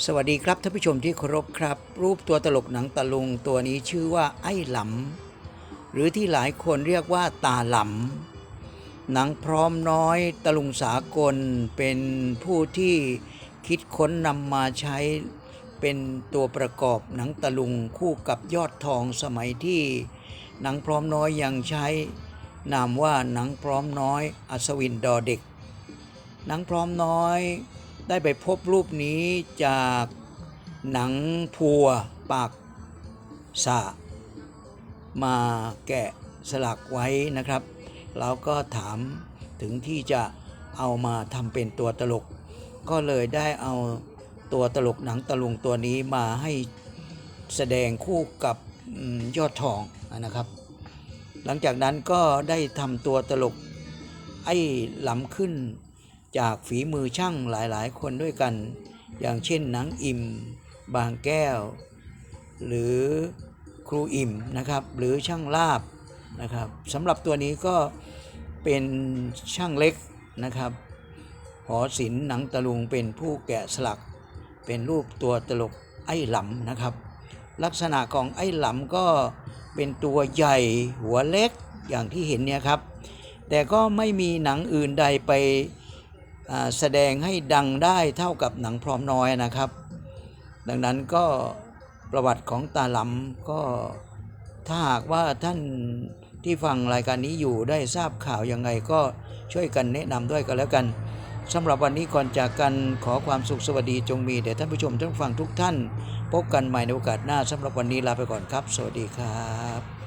สวัสดีครับท่านผู้ชมที่เคารพครับ รูปตัวตลกหนังตะลุงตัวนี้ชื่อว่าไอ้หลำหรือที่หลายคนเรียกว่าตาหลำหนังพร้อมน้อยตะลุงสากลเป็นผู้ที่คิดค้นนำมาใช้เป็นตัวประกอบหนังตะลุงคู่กับยอดทองสมัยที่หนังพร้อมน้อยยังใช้ นามว่าหนังพร้อมน้อย อัศวินดอเด็กหนังพร้อมน้อย ได้ไปพบรูปนี้จากหนังพัวปากสะมาแกะสลักไว้นะครับเราก็ถามถึงที่จะเอามาทำเป็นตัวตลก ก็เลยได้เอาตัวตลกหนังตะลุงตัวนี้มาให้แสดงคู่กับยอดทองนะครับ หลังจากนั้นก็ได้ทำตัวตลกไอ้หลำขึ้น จากฝีมือช่างหลายๆ คนด้วยกัน อย่างเช่นหนังอิ่ม บางแก้ว หรือครูอิ่มนะครับหรือช่างลาบนะครับสำหรับตัวนี้ก็เป็นช่างเล็กนะครับหอศิลป์หนังตะลุงเป็นผู้แกะสลัก เป็นรูปตัวตลกไอ้หลำนะครับ ลักษณะของไอ้หลำก็เป็นตัวใหญ่หัวเล็กอย่างที่เห็นเนี่ยครับ แต่ก็ไม่มีหนังอื่นใดไป แสดงให้ดังได้เท่ากับหนังพร้อมน้อยนะครับ ดังนั้นก็ประวัติของตาหลำก็ถ้าหากว่าท่านที่ฟังรายการนี้อยู่ได้ทราบข่าวยังไงก็ช่วยกันแนะนำด้วยกันแล้วกันสำหรับวันนี้ก่อนจากกันขอความสุขสวัสดีจงมีแด่ท่านผู้ชมท่านฟังทุกท่าน พบกันใหม่ในโอกาสหน้าสำหรับวันนี้ลาไปก่อนครับ สวัสดีครับ